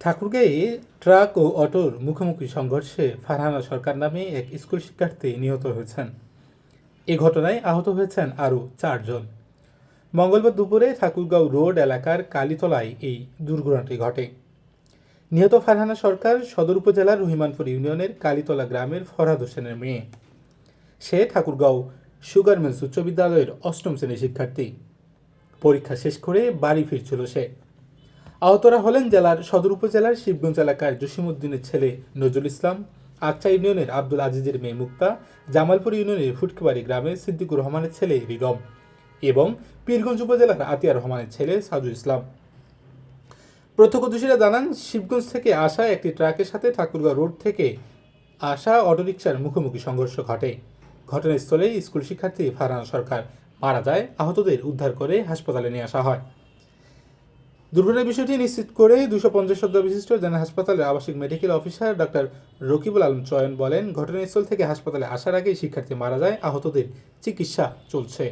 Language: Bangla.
ঠাকুরগাঁয়ে ট্রাক ও অটোর মুখোমুখি সংঘর্ষে ফারহানা সরকার নামে এক স্কুল শিক্ষার্থী নিহত হয়েছেন। এ ঘটনায় আহত হয়েছেন আরও চারজন। মঙ্গলবার দুপুরে ঠাকুরগাঁও রোড এলাকার কালীতলায় এই দুর্ঘটনাটি ঘটে। নিহত ফারহানা সরকার সদর উপজেলার রহিমানপুর ইউনিয়নের কালীতলা গ্রামের ফরহাদ হোসেনের মেয়ে। সে ঠাকুরগাঁও সুগার উচ্চ বিদ্যালয়ের অষ্টম শ্রেণির শিক্ষার্থী। পরীক্ষা শেষ করে বাড়ি ফিরছিল সে। আহতরা হলেন জেলার সদর উপজেলার শিবগঞ্জ এলাকার জসিমউদ্দিনের ছেলে নজরুল ইসলাম, আকচা ইউনিয়নের আব্দুল আজিজের মেয়ে মুক্তা, জামালপুর ইউনিয়নের ফুটকিবাড়ি গ্রামের সিদ্দিকুর রহমানের ছেলে রিগম এবং পীরগঞ্জ উপজেলার আতিয়া রহমানের ছেলে সাজু ইসলাম। প্রত্যক্ষদর্শীরা জানান, শিবগঞ্জ থেকে আসা একটি ট্রাকের সাথে ঠাকুরগাঁও রোড থেকে আসা অটোরিকশার মুখোমুখি সংঘর্ষ ঘটে। ঘটনাস্থলে স্কুল শিক্ষার্থী ফারহানা সরকার মারা যায়। আহতদের উদ্ধার করে হাসপাতালে নিয়ে আসা হয়। দুর্ঘটনার বিষয়টি নিশ্চিত করে দুশো পঞ্চাশ শব্দ বিশিষ্ট জেনারেল হাসপাতালের আবাসিক medical officer doctor Rakibul Alam Choyon বলেন, ঘটনাস্থল থেকে হাসপাতালে আসার আগেই শিক্ষার্থী মারা যায়, আহতদের চিকিৎসা চলছে।